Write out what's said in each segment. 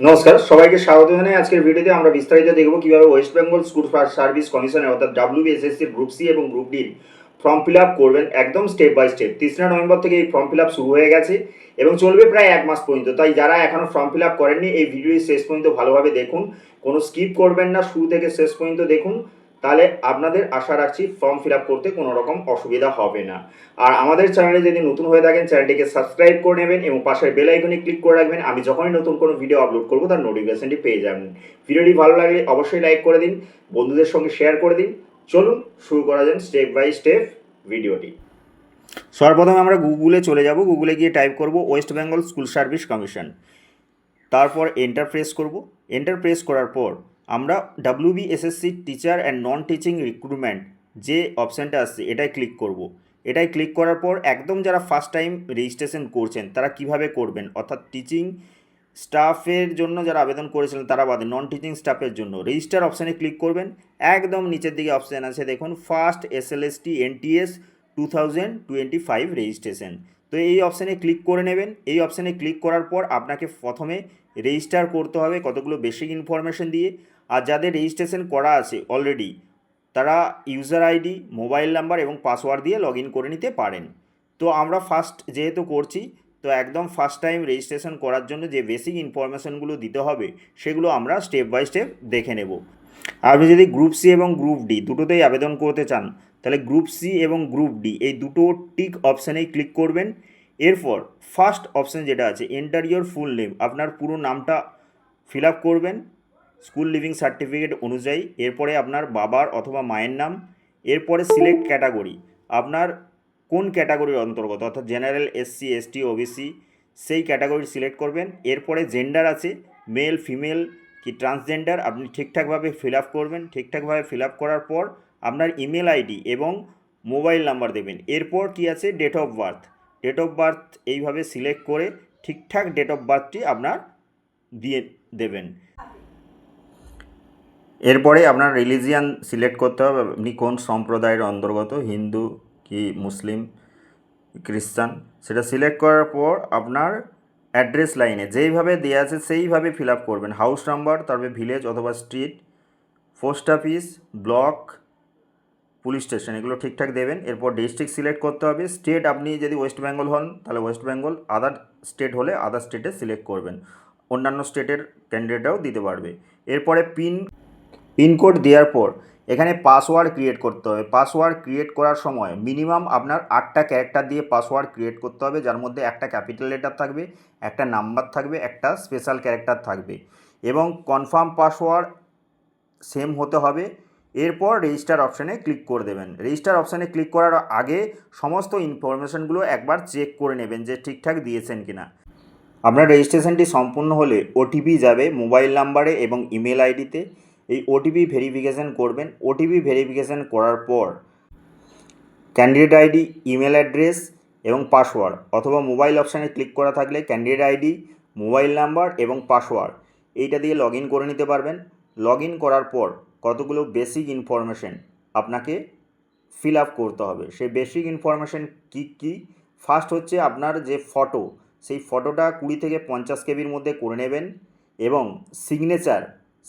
নমস্কার, সবাইকে স্বাগত জানাই আজকের ভিডিওতে। আমরা বিস্তারিত দেখব কীভাবে ওয়েস্ট বেঙ্গল স্কুল সার্ভিস কমিশনের অর্থাৎ ডাব্লিউবিএসএসসির গ্রুপ সি এবং গ্রুপ ডির ফর্ম ফিল আপ করবেন একদম স্টেপ বাই স্টেপ তিসরা নভেম্বর থেকে এই ফর্ম ফিল আপ শুরু হয়ে গেছে এবং চলবে প্রায় এক মাস পর্যন্ত। তাই যারা এখনও ফর্ম ফিল আপ করেননি, এই ভিডিওটি শেষ পর্যন্ত ভালোভাবে দেখুন। কোনো স্কিপ করবেন না, শুরু থেকে শেষ পর্যন্ত দেখুন। তাহলে আপনাদের আশা রাখছি ফর্ম ফিল আপ করতে কোনো রকম অসুবিধা হবে না। আর আমাদের চ্যানেলে যদি নতুন হয়ে থাকেন চ্যানেলটিকে সাবস্ক্রাইব করে নেবেন এবং পাশের বেল আইকনে ক্লিক করে রাখবেন। আমি যখনই নতুন কোনো ভিডিও আপলোড করব, তার নোটিফিকেশনটি পেয়ে যাবেন। ভিডিওটি ভালো লাগলে অবশ্যই লাইক করে দিন, বন্ধুদের সঙ্গে শেয়ার করে দিন। চলুন শুরু করা যান স্টেপ বাই স্টেপ ভিডিওটি সর্বপ্রথমে আমরা গুগলে চলে যাব। গুগলে গিয়ে টাইপ করব West Bengal school service commission তারপর এন্টার প্রেস করব। এন্টার প্রেস করার পর আমরা WBSSC teacher and non teaching recruitment যে অপশানটা আসছে এটাই ক্লিক করব। এটাই ক্লিক করার পর একদম যারা ফার্স্ট টাইম রেজিস্ট্রেশন করছেন, তারা কীভাবে করবেন? অর্থাৎ টিচিং স্টাফের জন্য যারা আবেদন করেছিলেন, তারা বাদে নন টিচিং স্টাফের জন্য। রেজিস্টার অপশানে ক্লিক করবেন। একদম নিচের দিকে অপশান আছে, দেখুন first S L S T NTS two thousand twenty five registration তো এই অপশানে ক্লিক করে নেবেন। এই অপশানে ক্লিক করার পর আপনাকে প্রথমে রেজিস্টার করতে হবে কতগুলো বেসিক ইনফরমেশন দিয়ে। আর যাদের রেজিস্ট্রেশন করা আছে অলরেডি তারা ইউজার আইডি মোবাইল নাম্বার এবং পাসওয়ার্ড দিয়ে লগ ইন করে নিতে পারেন। তো আমরা ফার্স্ট যেহেতু করছি, তো একদম ফার্স্ট টাইম রেজিস্ট্রেশন করার জন্য যে বেসিক ইনফরমেশনগুলো দিতে হবে, সেগুলো আমরা স্টেপ বাই স্টেপ দেখে নেব। আপনি যদি গ্রুপ সি এবং গ্রুপ ডি দুটোতেই আবেদন করতে চান, তাহলে গ্রুপ সি এবং গ্রুপ ডি এই দুটো টিক অপশানেই ক্লিক করবেন। এরপর ফার্স্ট অপশান যেটা আছে এন্টার ইয়োর ফুল নেম আপনার পুরো নামটা ফিল আপ করবেন। স্কুল লিভিং সার্টিফিকেট অনুযায়ী, এরপরে আপনার বাবার অথবা মায়ের নাম, এরপরে সিলেক্ট ক্যাটাগরি, আপনার কোন ক্যাটাগরির অন্তর্গত, অর্থাৎ জেনারেল এসসি এসটি ওবিসি সেই ক্যাটাগরি সিলেক্ট করবেন। এরপরে জেন্ডার আছে, মেল, ফিমেল কি ট্রান্সজেন্ডার, আপনি ঠিকঠাকভাবে ফিল আপ করবেন। ঠিকঠাকভাবে ফিল আপ করার পর আপনার ইমেল আইডি এবং মোবাইল নাম্বার দেবেন। এরপর কি আছে? Date of birth date of birth এইভাবে সিলেক্ট করে ঠিকঠাক ডেট অফ বার্থটি আপনার দিয়ে দেবেন। এরপরে আপনার রিলিজিয়ান সিলেক্ট করতে হবে, আপনি কোন সম্প্রদায়ের অন্তর্গত, হিন্দু কি মুসলিম, খ্রিস্টান, সেটা সিলেক্ট করার পর আপনার অ্যাড্রেস লাইনে যেইভাবে দেওয়া আছে সেইভাবে ফিল আপ করবেন। হাউস নাম্বার তারপরে ভিলেজ অথবা street post office block police station এগুলো ঠিকঠাক দেবেন। এরপর ডিস্ট্রিক্ট সিলেক্ট করতে হবে। স্টেট আপনি যদি ওয়েস্ট বেঙ্গল হন, তাহলে ওয়েস্ট বেঙ্গল আদার স্টেট হলে আদার স্টেটে সিলেক্ট করবেন। অন্যান্য স্টেটের ক্যান্ডিডেটরাও দিতে পারবে। এরপরে পিন পিনকোড দেওয়ার পর এখানে পাসওয়ার্ড ক্রিয়েট করতে হবে। পাসওয়ার্ড ক্রিয়েট করার সময় মিনিমাম আপনার আটটা ক্যারেক্টার দিয়ে পাসওয়ার্ড ক্রিয়েট করতে হবে, যার মধ্যে একটা ক্যাপিটাল লেটার থাকবে, একটা নাম্বার থাকবে, একটা স্পেশাল ক্যারেক্টার থাকবে এবং কনফার্ম পাসওয়ার্ড সেম হতে হবে। এরপর রেজিস্টার অপশানে ক্লিক করে দেবেন। রেজিস্টার অপশানে ক্লিক করার আগে সমস্ত ইনফরমেশনগুলো একবার চেক করে নেবেন যে ঠিকঠাক দিয়েছেন কিনা। আপনার রেজিস্ট্রেশনটি সম্পূর্ণ হলে ওটিপি যাবে মোবাইল নাম্বারে এবং ইমেল আইডিতে এই ওটিপি ভেরিফিকেশান করবেন। ওটিপি ভেরিফিকেশান করার পর ক্যান্ডিডেট আইডি ইমেল অ্যাড্রেস এবং পাসওয়ার্ড অথবা মোবাইল অপশানে ক্লিক করা থাকলে ক্যান্ডিডেট আইডি মোবাইল নাম্বার এবং পাসওয়ার্ড এইটা দিয়ে লগ করে নিতে পারবেন। লগ করার পর কতগুলো বেসিক ইনফরমেশন আপনাকে ফিল আপ করতে হবে। সেই বেসিক ইনফরমেশন কী কী? ফার্স্ট হচ্ছে আপনার যে ফটো সেই ফটোটা কুড়ি থেকে পঞ্চাশ কেবির মধ্যে করে নেবেন এবং সিগনেচার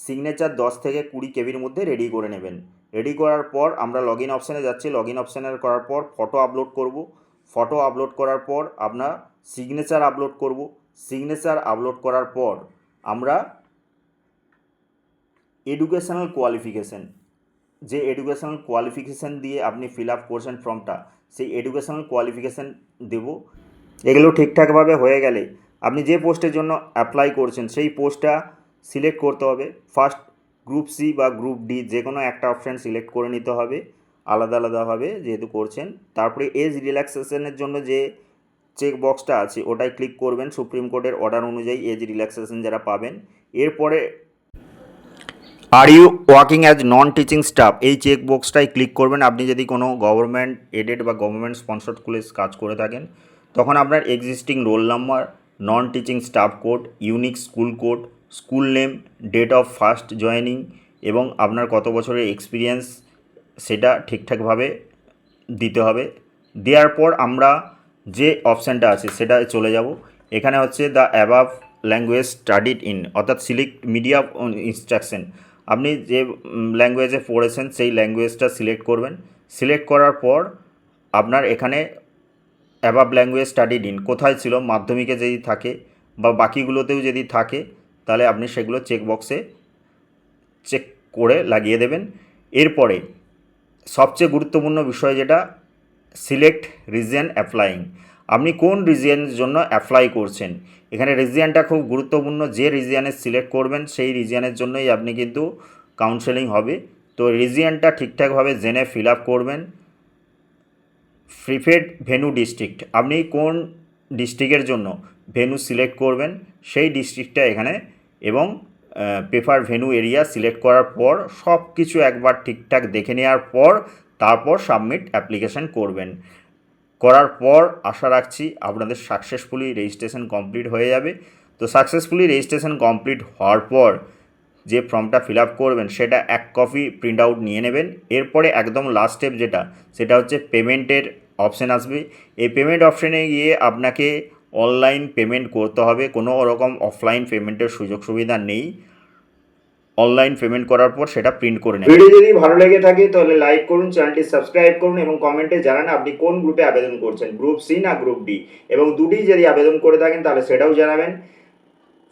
সিগনেচার দশ থেকে কুড়ি কেবির মধ্যে রেডি করে নেবেন। রেডি করার পর আমরা লগ ইন অপশানে যাচ্ছি। লগ ইন অপশানে করার পর ফটো আপলোড করব। ফটো আপলোড করার পর আমরা সিগনেচার আপলোড করব। সিগনেচার আপলোড করার পর আমরা এডুকেশনাল কোয়ালিফিকেশান যে এডুকেশনাল কোয়ালিফিকেশান দিয়ে আপনি ফিল আপ করছেন ফর্মটা সেই এডুকেশনাল কোয়ালিফিকেশান দেব। এগুলো ঠিকঠাকভাবে হয়ে গেলে আপনি যে পোস্টের জন্য অ্যাপ্লাই করছেন, সেই পোস্টটা সিলেক্ট করতে হবে। ফার্স্ট গ্রুপ সি বা গ্রুপ ডি যে কোনো একটা অপশান সিলেক্ট করে নিতে হবে। আলাদা আলাদাভাবে যেহেতু করছেন। তারপরে এজ রিল্যাক্সেশনের জন্য যে চেক বক্সটা আছে ওটাই ক্লিক করবেন সুপ্রিম কোর্টের অর্ডার অনুযায়ী এজ রিল্যাক্সেশন যারা পাবেন। এরপরে are you working as non teaching staff এই চেক বক্সটাই ক্লিক করবেন। আপনি যদি কোনো গভর্নমেন্ট এডেড বা গভর্নমেন্ট স্পন্সর্ড স্কুলে কাজ করে থাকেন, তখন আপনার existing roll number non teaching staff code unique school code school name, date of first joining এবং আপনার কত বছরের এক্সপিরিয়েন্স সেটা ঠিকঠাকভাবে দিতে হবে। দেওয়ার পর আমরা যে অপশানটা আছে সেটা চলে যাব। এখানে হচ্ছে the above language studied in অর্থাৎ সিলেক্ট মিডিয়া ইনস্ট্রাকশন আপনি যে ল্যাঙ্গুয়েজে পড়েছেন সেই ল্যাঙ্গুয়েজটা সিলেক্ট করবেন। সিলেক্ট করার পর আপনার এখানে অ্যাবাব ল্যাঙ্গুয়েজ স্টাডিড ইন কোথায় ছিল, মাধ্যমিকে যদি থাকে বা বাকিগুলোতেও যদি থাকে তাহলে আপনি সেগুলো চেক বক্সে চেক করে লাগিয়ে দেবেন। এরপরে সবচেয়ে গুরুত্বপূর্ণ বিষয় যেটা সিলেক্ট রিজিয়ন অ্যাপ্লাইং আপনি কোন রিজিয়নের জন্য অ্যাপ্লাই করছেন? এখানে রিজিয়নটা খুব গুরুত্বপূর্ণ, যে রিজিয়নে সিলেক্ট করবেন, সেই রিজিয়নের জন্যই আপনি কিন্তু কাউন্সেলিং হবে। তো রিজিয়নটা ঠিকঠাকভাবে জেনে ফিল আপ করবেন। প্রিফেড ভেনু ডিস্ট্রিক্ট আপনি কোন ডিস্ট্রিক্টের জন্য ভেনু সিলেক্ট করবেন, সেই ডিস্ট্রিক্টটা এখানে এবং পেপার ভেনু এরিয়া সিলেক্ট করার পর সব কিছু একবার ঠিকঠাক দেখে নেওয়ার পর তারপর সাবমিট অ্যাপ্লিকেশন করবেন। করার পর আশা রাখছি আপনাদের সাকসেসফুলি রেজিস্ট্রেশন কমপ্লিট হয়ে যাবে। তো সাকসেসফুলি রেজিস্ট্রেশন কমপ্লিট হওয়ার পর যে ফর্মটা ফিল আপ করবেন সেটা এক কপি প্রিন্ট আউট নিয়ে নেবেন। এরপরে একদম লাস্ট স্টেপ যেটা, সেটা হচ্ছে পেমেন্টের অপশান আসবে। এই পেমেন্ট অপশানে গিয়ে আপনাকে অনলাইন পেমেন্ট করতে হবে, কোনো রকম অফলাইন পেমেন্টের সুযোগ সুবিধা নেই। অনলাইন পেমেন্ট করার পর সেটা প্রিন্ট করে নেবেন। ভিডিও যদি ভালো লেগে থাকে তাহলে লাইক করুন, চ্যানেলটি সাবস্ক্রাইব করুন এবং কমেন্টে জানান আপনি কোন গ্রুপে আবেদন করছেন, গ্রুপ সি না গ্রুপ ডি? এবং দুটি যদি আবেদন করে থাকেন তাহলে সেটাও জানাবেন।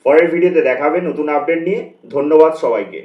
পরের ভিডিওতে দেখাবে নতুন আপডেট নিয়ে। ধন্যবাদ সবাইকে।